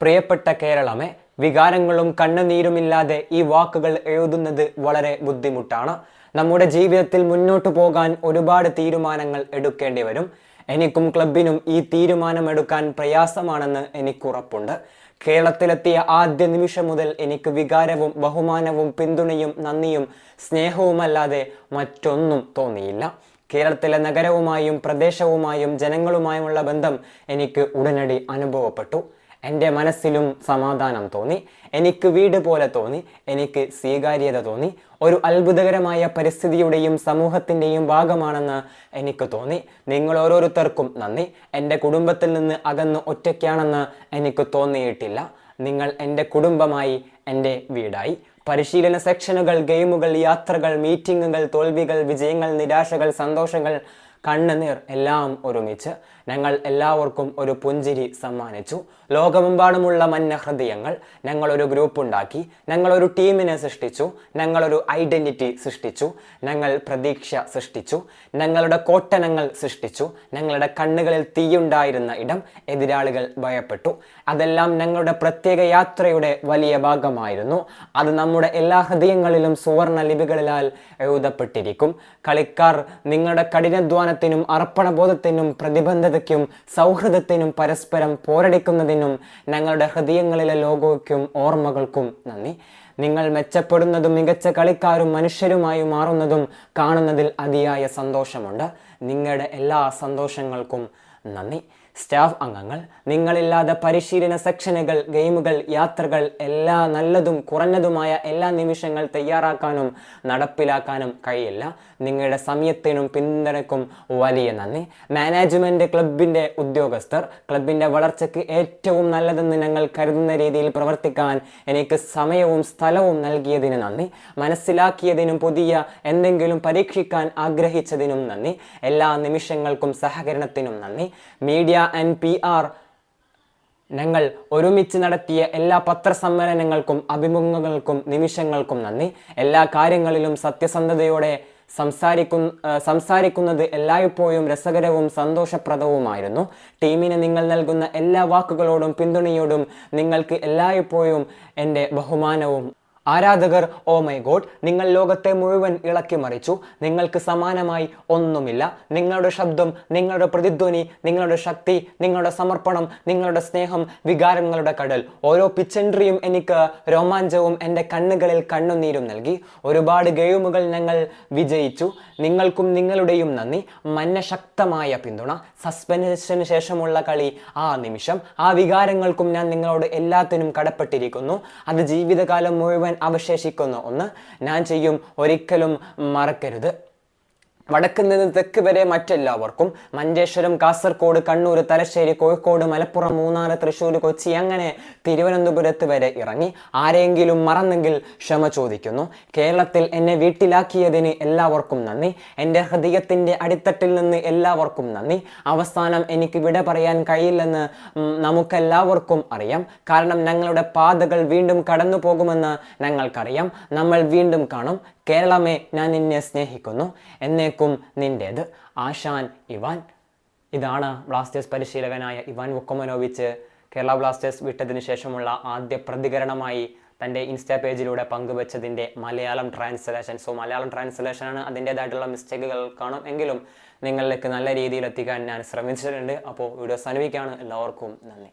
പ്രിയപ്പെട്ട കേരളമേ വികാരങ്ങളും കണ്ണുനീരുമില്ലാതെ ഈ വാക്കുകൾ എഴുതുന്നത് വളരെ ബുദ്ധിമുട്ടാണ്. നമ്മുടെ ജീവിതത്തിൽ മുന്നോട്ടു പോകാൻ ഒരുപാട് തീരുമാനങ്ങൾ എടുക്കേണ്ടി വരും. എനിക്കും ക്ലബിനും ഈ തീരുമാനമെടുക്കാൻ പ്രയാസമാണെന്ന് എനിക്കുറപ്പുണ്ട് കേരളത്തിലെത്തിയ ആദ്യ നിമിഷം മുതൽ എനിക്ക് വികാരവും ബഹുമാനവും പിന്തുണയും നന്ദിയും സ്നേഹവുമല്ലാതെ മറ്റൊന്നും തോന്നിയില്ല. കേരളത്തിലെ നഗരവുമായും പ്രദേശവുമായും ജനങ്ങളുമായുമുള്ള ബന്ധം എനിക്ക് ഉടനടി അനുഭവപ്പെട്ടു. എന്റെ മനസ്സിലും സമാധാനം തോന്നി. എനിക്ക് വീട് പോലെ തോന്നി. എനിക്ക് സ്വീകാര്യത തോന്നി. ഒരു അത്ഭുതകരമായ പരിസ്ഥിതിയുടെയും സമൂഹത്തിന്റെയും ഭാഗമാണെന്ന് എനിക്ക് തോന്നി. നിങ്ങൾ ഓരോരുത്തർക്കും നന്ദി. എന്റെ കുടുംബത്തിൽ നിന്ന് അകന്ന് ഒറ്റയ്ക്കാണെന്ന് എനിക്ക് തോന്നിയിട്ടില്ല. നിങ്ങൾ എന്റെ കുടുംബമായി എന്റെ വീടായി. പരിശീലന സെക്ഷനുകൾ ഗെയിമുകൾ യാത്രകൾ മീറ്റിങ്ങുകൾ തോൽവികൾ വിജയങ്ങൾ നിരാശകൾ സന്തോഷങ്ങൾ കണ്ണുനീർ എല്ലാം ഒരുമിച്ച് ഞങ്ങൾ എല്ലാവർക്കും ഒരു പുഞ്ചിരി സമ്മാനിച്ചു. ലോകമെമ്പാടുമുള്ള മഞ്ഞ ഹൃദയങ്ങൾ ഞങ്ങളൊരു ഗ്രൂപ്പ് ഉണ്ടാക്കി. ഞങ്ങളൊരു ടീമിനെ സൃഷ്ടിച്ചു. ഞങ്ങളൊരു ഐഡന്റിറ്റി സൃഷ്ടിച്ചു. ഞങ്ങൾ പ്രതീക്ഷ സൃഷ്ടിച്ചു. ഞങ്ങളുടെ കോട്ടനങ്ങൾ സൃഷ്ടിച്ചു. ഞങ്ങളുടെ കണ്ണുകളിൽ തീയുണ്ടായിരുന്ന ഇടം എതിരാളികൾ ഭയപ്പെട്ടു. അതെല്ലാം ഞങ്ങളുടെ പ്രത്യേക യാത്രയുടെ വലിയ ഭാഗമായിരുന്നു. അത് നമ്മുടെ എല്ലാ ഹൃദയങ്ങളിലും സുവർണ ലിപികളിലാൽ എഴുതപ്പെട്ടിരിക്കും. കളിക്കാർ നിങ്ങളുടെ കഠിനാധ്വാനത്തിനും അർപ്പണബോധത്തിനും പ്രതിബന്ധതയ്ക്കും സൗഹൃദത്തിനും പരസ്പരം പോരടിക്കുന്നതിനും ഞങ്ങളുടെ ഹൃദയങ്ങളിലെ ലോകോയ്ക്കും ഓർമ്മകൾക്കും നന്ദി. നിങ്ങൾ മെച്ചപ്പെടുന്നതും മികച്ച കളിക്കാരും മനുഷ്യരുമായി മാറുന്നതും കാണുന്നതിൽ അതിയായ സന്തോഷമുണ്ട്. നിങ്ങളുടെ എല്ലാ സന്തോഷങ്ങൾക്കും നന്ദി. സ്റ്റാഫ് അംഗങ്ങൾ നിങ്ങളില്ലാതെ പരിശീലന സെക്ഷനുകൾ ഗെയിമുകൾ യാത്രകൾ എല്ലാ നല്ലതും കുറഞ്ഞതുമായ എല്ലാ നിമിഷങ്ങൾ തയ്യാറാക്കാനും നടപ്പിലാക്കാനും കഴിയില്ല. നിങ്ങളുടെ സമയത്തിനും പിന്തുണയ്ക്കും വലിയ നന്ദി. മാനേജ്മെന്റ് ക്ലബിന്റെ ഉദ്യോഗസ്ഥർ ക്ലബിന്റെ വളർച്ചയ്ക്ക് ഏറ്റവും നല്ലതെന്ന് ഞങ്ങൾ കരുതുന്ന രീതിയിൽ പ്രവർത്തിക്കാൻ എനിക്ക് സമയവും സ്ഥലവും നൽകിയതിന് നന്ദി. മനസ്സിലാക്കിയതിനും പുതിയ എന്തെങ്കിലും പരീക്ഷിക്കാൻ ആഗ്രഹിച്ചതിനും നന്ദി. എല്ലാ നിമിഷങ്ങൾക്കും സഹകരണത്തിനും നന്ദി. മീഡിയ ആൻഡ് പി ആർ ഞങ്ങൾ ഒരുമിച്ച് നടത്തിയ എല്ലാ പത്രസമ്മേളനങ്ങൾക്കും അഭിമുഖങ്ങൾക്കും നിമിഷങ്ങൾക്കും നന്ദി. എല്ലാ കാര്യങ്ങളിലും സത്യസന്ധതയോടെ സംസാരിക്കുന്ന സംസാരിക്കുന്നത് എല്ലായ്പ്പോഴും രസകരവും സന്തോഷപ്രദവുമായിരുന്നു. ടീമിന് നിങ്ങൾ നൽകുന്ന എല്ലാ വാക്കുകളോടും പിന്തുണയോടും നിങ്ങൾക്ക് എല്ലായ്പ്പോഴും എന്റെ ബഹുമാനവും ആരാധകർ ഓ മൈ ഗോഡ് നിങ്ങൾ ലോകത്തെ മുഴുവൻ ഇളക്കി മറിച്ചു. നിങ്ങൾക്ക് സമാനമായി ഒന്നുമില്ല. നിങ്ങളുടെ ശബ്ദം നിങ്ങളുടെ പ്രതിധ്വനി നിങ്ങളുടെ ശക്തി നിങ്ങളുടെ സമർപ്പണം നിങ്ങളുടെ സ്നേഹം വികാരങ്ങളുടെ കടൽ. ഓരോ പിച്ചൻട്രിയും എനിക്ക് രോമാഞ്ചവും എന്റെ കണ്ണുകളിൽ കണ്ണുനീരും നൽകി. ഒരുപാട് ഗെയിമുകൾ ഞങ്ങൾ വിജയിച്ചു. നിങ്ങൾക്കും നിങ്ങളുടെയും നന്ദി. മന്നശക്തമായ പിന്തുണ. സസ്പെൻഷന് ശേഷമുള്ള കളി ആ നിമിഷം. ആ വികാരങ്ങൾക്കും ഞാൻ നിങ്ങളോട് എല്ലാത്തിനും കടപ്പെട്ടിരിക്കുന്നു. അത് ജീവിതകാലം മുഴുവൻ അവശേഷിക്കുന്ന. ഒന്ന് ഞാൻ ചെയ്യും ഒരിക്കലും മറക്കരുത്. വടക്ക് നിന്ന് തെക്ക് വരെ മറ്റെല്ലാവർക്കും മഞ്ചേശ്വരം കാസർഗോഡ് കണ്ണൂർ തലശ്ശേരി കോഴിക്കോട് മലപ്പുറം മൂന്നാർ തൃശ്ശൂർ കൊച്ചി അങ്ങനെ തിരുവനന്തപുരത്ത് വരെ ഇറങ്ങി ആരെങ്കിലും മറന്നെങ്കിൽ ക്ഷമ ചോദിക്കുന്നു. കേരളത്തിൽ എന്നെ വീട്ടിലാക്കിയതിന് എല്ലാവർക്കും നന്ദി. എന്റെ ഹൃദയത്തിന്റെ അടിത്തട്ടിൽ നിന്ന് എല്ലാവർക്കും നന്ദി. അവസാനം എനിക്ക് വിട പറയാൻ കഴിയില്ലെന്ന് നമുക്കെല്ലാവർക്കും അറിയാം. കാരണം ഞങ്ങളുടെ പാതകൾ വീണ്ടും കടന്നു പോകുമെന്ന് ഞങ്ങൾക്കറിയാം. നമ്മൾ വീണ്ടും കാണും. കേരളമേ ഞാൻ നിന്നെ സ്നേഹിക്കുന്നു. എന്നേക്കും നിന്റേത് ആശാൻ ഇവാൻ. ഇതാണ് ബ്ലാസ്റ്റേഴ്സ് പരിശീലകനായ ഇവാൻ വുക്കമനോവിച്ച് കേരള ബ്ലാസ്റ്റേഴ്സ് വിട്ടതിന് ശേഷമുള്ള ആദ്യ പ്രതികരണമായി തന്റെ ഇൻസ്റ്റാ പേജിലൂടെ പങ്കുവച്ചതിന്റെ മലയാളം ട്രാൻസ്ലേഷൻ. സോ മലയാളം ട്രാൻസ്ലേഷനാണ് അതിന്റേതായിട്ടുള്ള മിസ്റ്റേക്കുകൾ കാണും. എങ്കിലും നിങ്ങളിലേക്ക് നല്ല രീതിയിൽ എത്തിക്കാൻ ഞാൻ ശ്രമിച്ചിട്ടുണ്ട്. അപ്പോൾ വീഡിയോ സനുവിക്കാണ് എല്ലാവർക്കും നന്ദി.